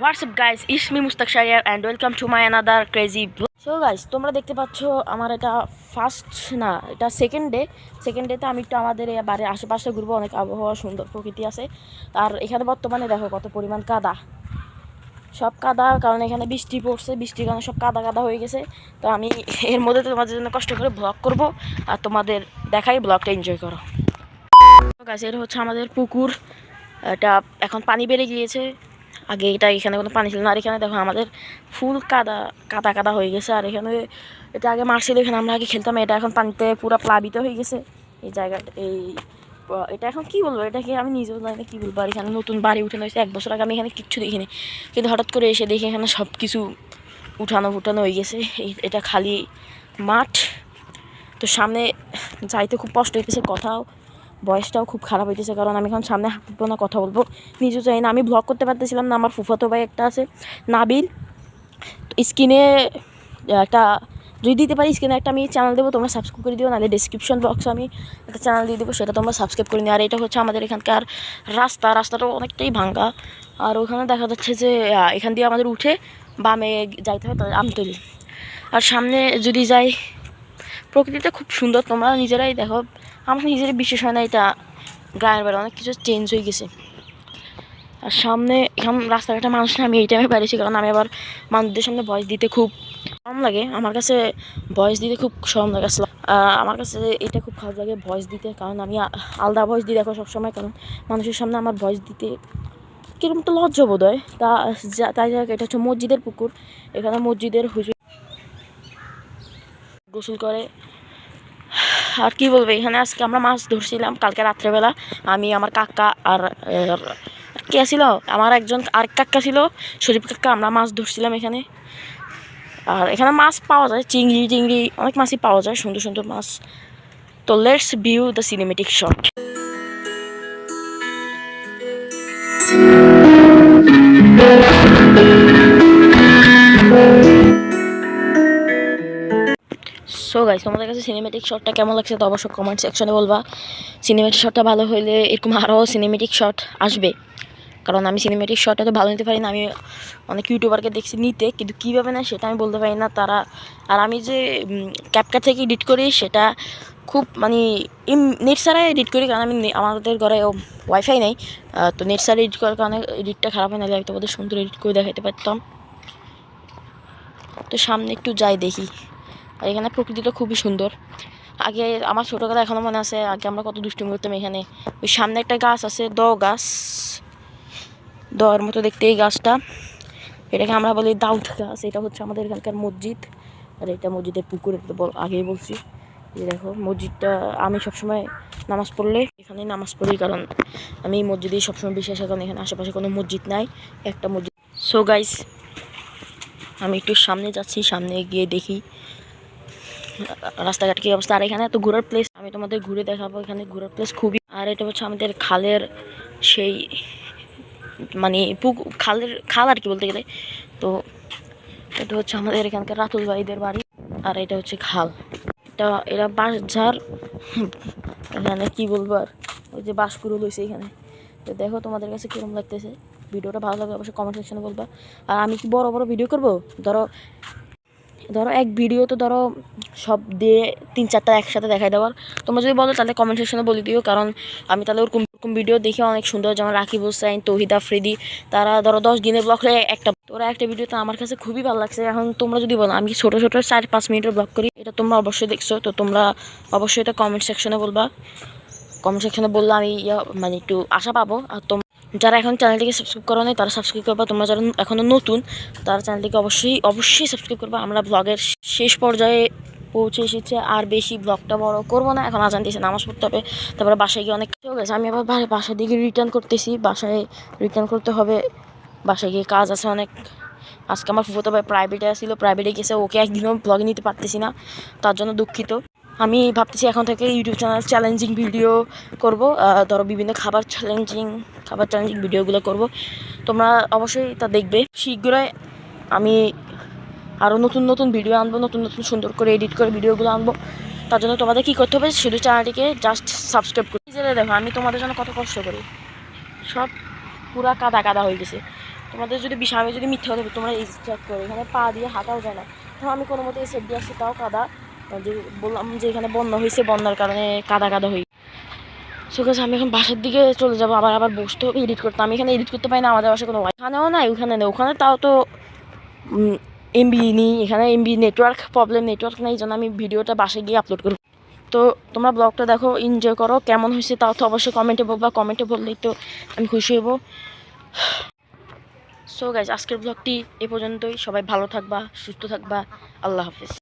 What's up guys is me Mushtaq Shahriar and welcome to my another crazy so guys তোমরা দেখতে পাচ্ছ, আমার এটা ফার্স্ট না, এটা সেকেন্ড ডে সেকেন্ড ডেতে আমি একটু আমাদের বাড়ির আশেপাশে ঘুরবো, অনেক আবহাওয়া, সুন্দর প্রকৃতি আছে। আর এখানে বর্তমানে দেখো কত পরিমাণ কাদা। সব কাদা, কারণ এখানে বৃষ্টি পড়ছে, বৃষ্টির কারণে সব কাদা কাদা হয়ে গেছে। তো আমি এর মধ্যে তোমাদের জন্য কষ্ট করে ব্লগ করব, আর তোমাদের দেখাই ব্লগটা এনজয় করো। গাছ এটা হচ্ছে আমাদের পুকুর। এটা এখন পানি বেড়ে গিয়েছে। আগে এটা এখানে কোনো পানি ছিল না। আর এখানে দেখো আমাদের ফুল কাদা কাদা কাদা হয়ে গেছে। আর এখানে এটা আগে মাছ ছিল এখানে আমরা আগে খেলতাম। এটা এখন পানিতে পুরো প্লাবিত হয়ে গেছে। এই জায়গাটা এই এটা এখন কি বলব? এটাকে আমি নিজেও জানি কী বলব। আর এখানে নতুন বাড়ি উঠানো হয়েছে। এক বছর আগে আমি এখানে কিচ্ছু দেখিনি। কিন্তু হঠাৎ করে এসে দেখি এখানে সব কিছু উঠানো, ফুটানো হয়ে গেছে। এটা খালি মাঠ। তো সামনে যাইতে খুব কষ্ট হইতেছে কথাও। বয়সটাও খুব খারাপ হইতেছে, কারণ আমি এখন সামনে হাঁটবো না, কথা বলব। নিজেও চাই না, আমি ব্লগ করতে পারতেছিলাম না, আমার ফুফাতো ভাই একটা আছে, নাবিল। স্ক্রিনে একটা, যদি দিতে পারি স্ক্রিনে একটা আমি চ্যানেল দেবো, তোমরা সাবস্ক্রাইব করে দিও, নাহলে ডিসক্রিপশন বক্সে আমি একটা চ্যানেল দিয়ে দেবো, সেটা তোমরা সাবস্ক্রাইব করে নিও। আর এটা হচ্ছে আমাদের এখানকার রাস্তা রাস্তাটা অনেকটাই ভাঙ্গা। আর ওখানে দেখা যাচ্ছে যে এখান দিয়ে আমাদের উঠে বামে যাইতে হয় তাহলে আমতলি আর সামনে যদি যাই, প্রকৃতিটা খুব সুন্দর, তোমরা নিজেরাই দেখো। আমার নিজেরই বিশ্বাস হয় না এটা গ্রামের বাড়ি অনেক কিছু চেঞ্জ হয়ে গেছে। আর সামনে এখন রাস্তাঘাটে মানুষ না, আমি এই টাইমে বেরিয়েছি কারণ আমি আবার মানুষদের সামনে ভয়েস দিতে খুব কম লাগে। আমার কাছে ভয়েস দিতে খুব সরম লাগে। আসলে আমার কাছে এটা খুব খারাপ লাগে ভয়েস দিতে, কারণ আমি আলাদা ভয়েস দিই দেখো সবসময়, কারণ মানুষের সামনে আমার ভয়েস দিতে কীরকম তো লজ্জা বোধ হয়। তা তাই যাক, এটা হচ্ছে মসজিদের পুকুর। এখানে মসজিদের হুজুর গোসল করে। আর কি বলবে, এখানে আজকে আমরা মাছ ধরছিলাম কালকে রাত্রেবেলা। আমি, আমার কাকা আর আর কে ছিল আমার একজন আরেক কাকা ছিল, শরীফ কাকা, আমরা মাছ ধরছিলাম এখানে। আর এখানে মাছ পাওয়া যায়, চিংড়ি, টিংড়ি, অনেক মাছই পাওয়া যায়, সুন্দর সুন্দর মাছ। তো let's view the cinematic shot so guys তোমাদের কাছে সিনেমেটিক শটটা কেমন লাগছে তো অবশ্যই কমেন্ট সেকশনে বলবা। সিনেমেটিক শটটা ভালো হইলে এরকম আরও সিনেমেটিক শট আসবে। কারণ আমি সিনেমেটিক শটটা তো ভালো নিতে পারি না, আমি অনেক ইউটিউবারকে দেখছি নিতে, কিন্তু কীভাবে না সেটা আমি বলতে পারি না, তারা, আর আমি যে ক্যাপকাট থেকে এডিট করি সেটা খুব মানে নেট ছাড়াই এডিট করি, কারণ আমি নে- আমাদের ঘরে ওয়াইফাই নেই তো নেট ছাড়া এডিট করার কারণে এডিটটা খারাপ হয়, নাহলে আমি তোমাদের সুন্দর এডিট করে দেখাতে পারতাম। তো সামনে একটু যাই দেখি। আর এখানে প্রকৃতিটা খুবই সুন্দর। আগে আমার ছোটোবেলা এখনও মনে আছে, আগে আমরা কত দুষ্টুমি করতাম এখানে। ওই সামনে একটা গাছ আছে, দ গাছ। দর মতো দেখতে এই গাছটা। এটাকে আমরা বলি দাউদ গাছ, এটা হচ্ছে আমাদের এখানকার মসজিদ। আর এটা মসজিদের পুকুর আগেই বলছি। এই দেখো, মসজিদটা আমি সবসময় নামাজ পড়লে এখানে নামাজ পড়ি, কারণ আমি এই মসজিদেই সবসময় বিশ্বাস কারণ এখানে আশেপাশে কোনো মসজিদ নাই, একটা মসজিদ। সো গাইস আমি একটু সামনে যাচ্ছি, সামনে গিয়ে দেখি রাস্তাঘাট কি অবস্থা? আর এখানে তো ঘোরার প্লেস আমি তোমাদের ঘুরে দেখাবো এখানে ঘোরার প্লেস খুবই। আর এটা হচ্ছে আমাদের খালের সেই মানে পুকুর খালের খাল আর কি বলতে গেলে। তো এটা হচ্ছে আমাদের এখানকার রাতুল ভাইদের বাড়ি, আর এটা হচ্ছে খাল। এটা, এরা বাঁশ ঝাড় এখানে কি বলব আর, ওই যে বাঁশগুলো লইছে এখানে। তো দেখো তোমাদের কাছে কীরকম লাগতেছে। ভিডিওটা ভালো লাগলে অবশ্যই কমেন্ট সেকশনে বলবা। আর আমি কি বড় বড় ভিডিও করব? ধরো ধরো এক ভিডিও তো ধরো সব দিয়ে তিন চারটা একসাথে দেখাই দেওয়ার। তোমরা যদি বলো তাহলে কমেন্ট সেকশনে বলে দিও, কারণ আমি তাহলে ওরকম ওরকম ভিডিও দেখে অনেক সুন্দর যেমন রাকিব হোসাইন তৌহিদ আফ্রিদি তারা ধরো দশ দিনের ব্লগ একটা ওরা একটা ভিডিও তো আমার কাছে খুবই ভালো লাগছে। এখন তোমরা যদি বলো, আমি ছোটো ছোটো চার পাঁচ মিনিটের ব্লগ করি? এটা তোমরা অবশ্যই দেখছ, তো তোমরা অবশ্যই এটা কমেন্ট সেকশনে বলবা। কমেন্ট সেকশনে বললে আমি মানে একটু আশা পাবো। আর তোম যারা এখন চ্যানেলটিকে সাবস্ক্রাইব করো নাই, তারা সাবস্ক্রাইব করবা। তোমরা যারা এখনও নতুন, তারা চ্যানেলটিকে অবশ্যই অবশ্যই সাবস্ক্রাইব করবা। আমরা ব্লগের শেষ পর্যায়ে পৌঁছে এসেছে। আর বেশি ব্লগটা বড় করব না। এখন আজান দিয়েছে, নামাজ পড়তে হবে। তারপরে বাসায় গিয়ে অনেক কিছু গেছে। আমি আবার বাসার দিকে রিটার্ন করতেছি। বাসায় রিটার্ন করতে হবে। বাসায় গিয়ে কাজ আছে অনেক। আজকে আমার ফুফতো ভাই প্রাইভেটে আসছিল প্রাইভেটে গেছে। ওকে একদিনও ব্লগে নিতে পারতেছি না। তার জন্য দুঃখিত। আমি ভাবতেছি এখন থেকে ইউটিউব চ্যানেল চ্যালেঞ্জিং ভিডিও করব। ধরো বিভিন্ন খাবার চ্যালেঞ্জিং খাবার চ্যালেঞ্জিং ভিডিওগুলো করব। তোমরা অবশ্যই তা দেখবে। শীঘ্রই আমি আরও নতুন নতুন ভিডিও আনব নতুন নতুন সুন্দর করে এডিট করে ভিডিওগুলো আনব। তার জন্য তোমাদের কী করতে হবে? শুধু চ্যানেলটিকে জাস্ট সাবস্ক্রাইব করি। নিজেরা দেখো আমি তোমাদের জন্য কত কষ্ট করি। সব পুরা কাদা কাদা হয়ে গেছে। তোমাদের যদি বিষয় আমি যদি মিথ্যা বলি, তোমরা এই চেক করো এখানে পা দিয়ে হাঁটাও যায় না। তখন আমি কোনো মতে এই সেট দিয়ে আসছি তাও কাদা। যে বললাম যে এখানে বন্যা হয়েছে, বন্যার কারণে কাদা কাদা হয়ে সো গাছ আমি এখন বাসার দিকে চলে যাব, আবার আবার বসতে হবে এডিট করতে আমি এখানে এডিট করতে পারি না, আমাদের বাসায় কোনো এখানেও নাই, ওখানে নেই। ওখানে তাও তো এমবি নিই, এখানে এমবি নেটওয়ার্ক প্রবলেম নেটওয়ার্ক নেই জন্য আমি ভিডিওটা বাসায় গিয়ে আপলোড করব। তো তোমরা ব্লগটা দেখো এনজয় করো, কেমন হয়েছে তাও তো অবশ্যই কমেন্টে বলবা কমেন্টে বললেই তো আমি খুশি হব। সো গাইজ আজকের ব্লগটি এ পর্যন্তই, সবাই ভালো থাকবা, সুস্থ থাকবা, আল্লাহ হাফিজ।